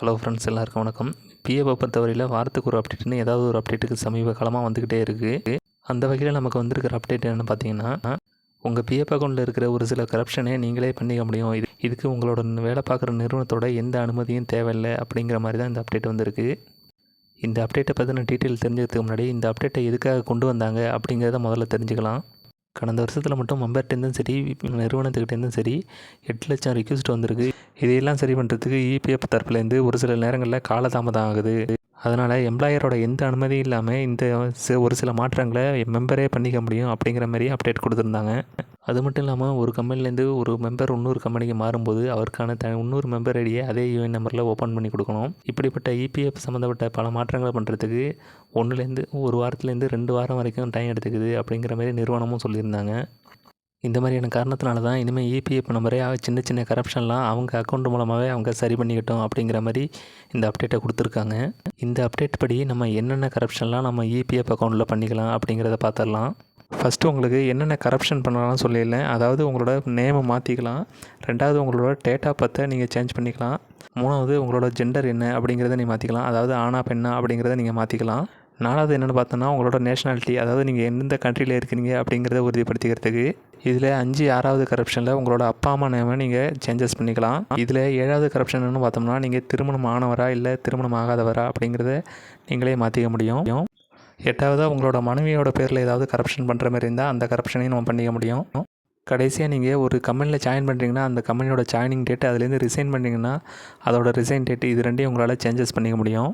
Hello friends எல்லாருக்கும் வணக்கம். பிஏவை பொறுத்தவரையில் வாரத்துக்கு ஒரு அப்டேட்னு ஏதாவது ஒரு அப்டேட்டுக்கு சமீப காலமாக வந்துக்கிட்டே இருக்குது அந்த வகையில் நமக்கு வந்திருக்கிற அப்டேட் என்னென்னு பார்த்தீங்கன்னா உங்கள் பிஎஃப் அக்கௌண்ட்டில் இருக்கிற ஒரு சில கரப்ஷனே நீங்களே பண்ணிக்க முடியும். இது இதுக்கு உங்களோட வேலை பார்க்குற நிறுவனத்தோட எந்த அனுமதியும் தேவையில்லை அப்படிங்கிற மாதிரி தான் இந்த அப்டேட் வந்திருக்கு. இந்த அப்டேட்டை பற்றின டீட்டெயில் தெரிஞ்சதுக்கு முன்னாடி இந்த அப்டேட்டை எதுக்காக கொண்டு வந்தாங்க அப்படிங்கிறத முதல்ல தெரிஞ்சுக்கலாம். கடந்த வருஷத்தில் மட்டும் மெம்பர்ட்டேருந்தும் சரி நிறுவனத்துக்கிட்டேருந்தும் சரி எட்டு லட்சம் ரிக்வஸ்ட் வந்திருக்கு. இதையெல்லாம் சரி பண்ணுறதுக்கு இபிஎஃப் தரப்புலேருந்து ஒரு சில நேரங்களில் காலதாமதம் ஆகுது. அதனால் எம்ப்ளாயரோட எந்த அனுமதியும் இல்லாமல் இந்த ஒரு சில மாற்றங்களை மெம்பரே பண்ணிக்க முடியும் அப்படிங்கிற மாதிரி அப்டேட் கொடுத்துருந்தாங்க. அது மட்டும் இல்லாமல் ஒரு கம்பெனிலேருந்து ஒரு மெம்பர் இன்னொரு கம்பெனிக்கு மாறும்போது அவருக்கான த இன்னொரு மெம்பர் ஐடியை அதே யூஎன் நம்பரில் ஓப்பன் பண்ணி கொடுக்கணும். இப்படிப்பட்ட இபிஎஃப் சம்மந்தப்பட்ட பல மாற்றங்களை பண்ணுறதுக்கு ஒன்றுலேருந்து ஒரு வாரத்துலேருந்து ரெண்டு வாரம் வரைக்கும் டைம் எடுத்துக்குது அப்படிங்கிற மாதிரி நிறுவனமும் சொல்லியிருந்தாங்க. இந்த மாதிரியான காரணத்தினால தான் இனிமேல் இபிஎஃப் நம்பரே சின்ன சின்ன கரப்ஷன்லாம் அவங்க அக்கௌண்ட் மூலமாகவே அவங்க சரி பண்ணிக்கிட்டோம் அப்படிங்கிற மாதிரி இந்த அப்டேட்டை கொடுத்துருக்காங்க. இந்த அப்டேட் படி நம்ம என்னென்ன கரப்ஷன்லாம் நம்ம இபிஎஃப் அக்கௌண்ட்டில் பண்ணிக்கலாம் அப்படிங்கிறத பார்த்துடலாம். ஃபஸ்ட்டு உங்களுக்கு என்னென்ன கரப்ஷன் பண்ணலாம்னு சொல்லியிருந்தேன். அதாவது உங்களோட நேமை மாற்றிக்கலாம் ரெண்டாவது உங்களோட டேட்டா பத்தை நீங்கள் சேஞ்ச் பண்ணிக்கலாம். மூணாவது உங்களோட ஜெண்டர் என்ன அப்படிங்கிறத நீங்கள் மாற்றிக்கலாம் அதாவது ஆனா பெண்ணா அப்படிங்கிறத நீங்கள் மாற்றிக்கலாம் நாலாவது என்னென்னு பார்த்தோன்னா உங்களோட நேஷனாலிட்டி அதாவது நீங்கள் எந்தெந்த கண்ட்ரியில் இருக்கிறீங்க அப்படிங்கிறத உறுதிப்படுத்திக்கிறதுக்கு. இதில் அஞ்சு ஆறாவது கரப்ஷனில் உங்களோட அப்பா அம்மா நேமை நீங்கள் சேஞ்சஸ் பண்ணிக்கலாம். இதில் ஏழாவது கரப்ஷன் பார்த்தோம்னா நீங்கள் திருமணம் ஆனவரா இல்லை திருமணம் ஆகாதவரா அப்படிங்கிறத நீங்களே மாற்றிக்க முடியும். எட்டாவதாக உங்களோட மனைவியோட பேரில் ஏதாவது கரப்ஷன் பண்ணுற மாதிரி இருந்தால் அந்த கரப்ஷனையும் நம்ம பண்ணிக்க முடியும். கடைசியாக நீங்கள் ஒரு கம்பெனியில் ஜாயின் பண்ணுறீங்கன்னா அந்த கம்பெனியோட ஜாயினிங் டேட் அதுலேருந்து ரிசைன் பண்ணிங்கன்னா அதோட ரிசைன் டேட் இது ரெண்டையும் உங்களால் சேஞ்சஸ் பண்ணிக்க முடியும்.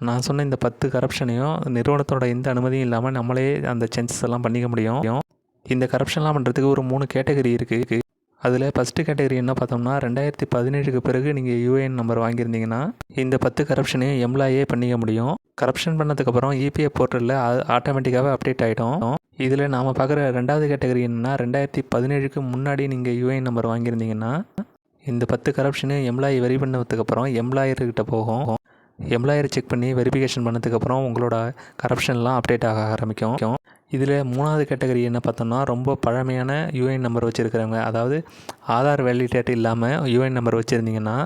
நான் சொன்ன இந்த பத்து கரப்ஷனையும் நிறுவனத்தோட எந்த அனுமதியும் இல்லாமல் நம்மளே அந்த சேஞ்சஸ் எல்லாம் பண்ணிக்க முடியும். இந்த கரப்ஷன்லாம் பண்ணுறதுக்கு ஒரு மூணு கேட்டகரி இருக்குது அதில் ஃபஸ்ட்டு கேட்டகரி என்ன பார்த்தோம்னா ரெண்டாயிரத்தி பதினேழுக்கு பிறகு நீங்கள் யூஏஎன் நம்பர் வாங்கியிருந்தீங்கன்னா இந்த பத்து கரப்ஷனையும் எம்ப்ளாயே பண்ணிக்க முடியும். கரப்ஷன் பண்ணதுக்கப்புறம் இபிஎஃப் போர்ட்டலில் ஆட்டோமேட்டிக்காகவே அப்டேட் ஆகிடும் இதில் நாம் பார்க்குற ரெண்டாவது கேட்டகரி என்னென்னா ரெண்டாயிரத்தி பதினேழுக்கு முன்னாடி நீங்கள் யூஏஎன் நம்பர் வாங்கியிருந்தீங்கன்னா இந்த பத்து கரப்ஷனையும் எம்ப்ளாயி வெரி பண்ணதுக்கப்புறம் எம்ப்ளாயர்கிட்ட போகும். எம்ப்ளாயர் செக் பண்ணி வெரிஃபிகேஷன் பண்ணதுக்கப்புறம் உங்களோட கரப்ஷன்லாம் அப்டேட் ஆக ஆரம்பிக்கும். இதில் மூணாவது கேட்டகரி என்ன பார்த்தோம்னா ரொம்ப பழமையான யூஏஎன் நம்பர் வச்சுருக்கிறவங்க. அதாவது ஆதார் வேலிடேட் இல்லாமல் யூஏஎன் நம்பர் வச்சுருந்தீங்கன்னா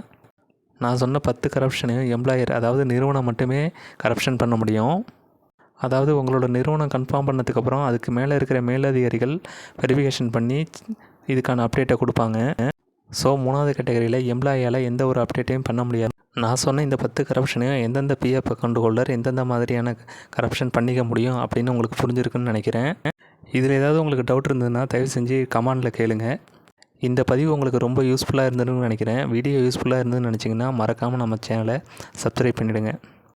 நான் சொன்ன பத்து கரப்ஷனு எம்ப்ளாயர் அதாவது நிறுவனம் மட்டுமே கரப்ஷன் பண்ண முடியும். அதாவது உங்களோட நிறுவனம் கன்ஃபார்ம் பண்ணதுக்கப்புறம் அதுக்கு மேலே இருக்கிற மேலதிகாரிகள் வெரிஃபிகேஷன் பண்ணி இதுக்கான அப்டேட்டை கொடுப்பாங்க. ஸோ மூணாவது கேட்டகரியில் எம்ப்ளாயால் எந்த ஒரு அப்டேட்டையும் பண்ண முடியாது. நான் சொன்ன இந்த பத்து கரப்ஷனையும் எந்தெந்த பிஎஃப் அக்கௌண்ட் ஹோல்டர் எந்தெந்த மாதிரியான கரப்ஷன் பண்ணிக்க முடியும் அப்படின்னு உங்களுக்கு புரிஞ்சிருக்குன்னு நினைக்கிறேன். இதில் ஏதாவது உங்களுக்கு டவுட் இருந்ததுன்னா தயவு செஞ்சு கமெண்டில் கேளுங்க. இந்த பதிவு உங்களுக்கு ரொம்ப யூஸ்ஃபுல்லாக இருந்ததுன்னு நினைக்கிறேன். வீடியோ யூஸ்ஃபுல்லாக இருந்ததுன்னு நினச்சிங்கன்னா மறக்காமல் நம்ம சேனலை சப்ஸ்கிரைப் பண்ணிவிடுங்க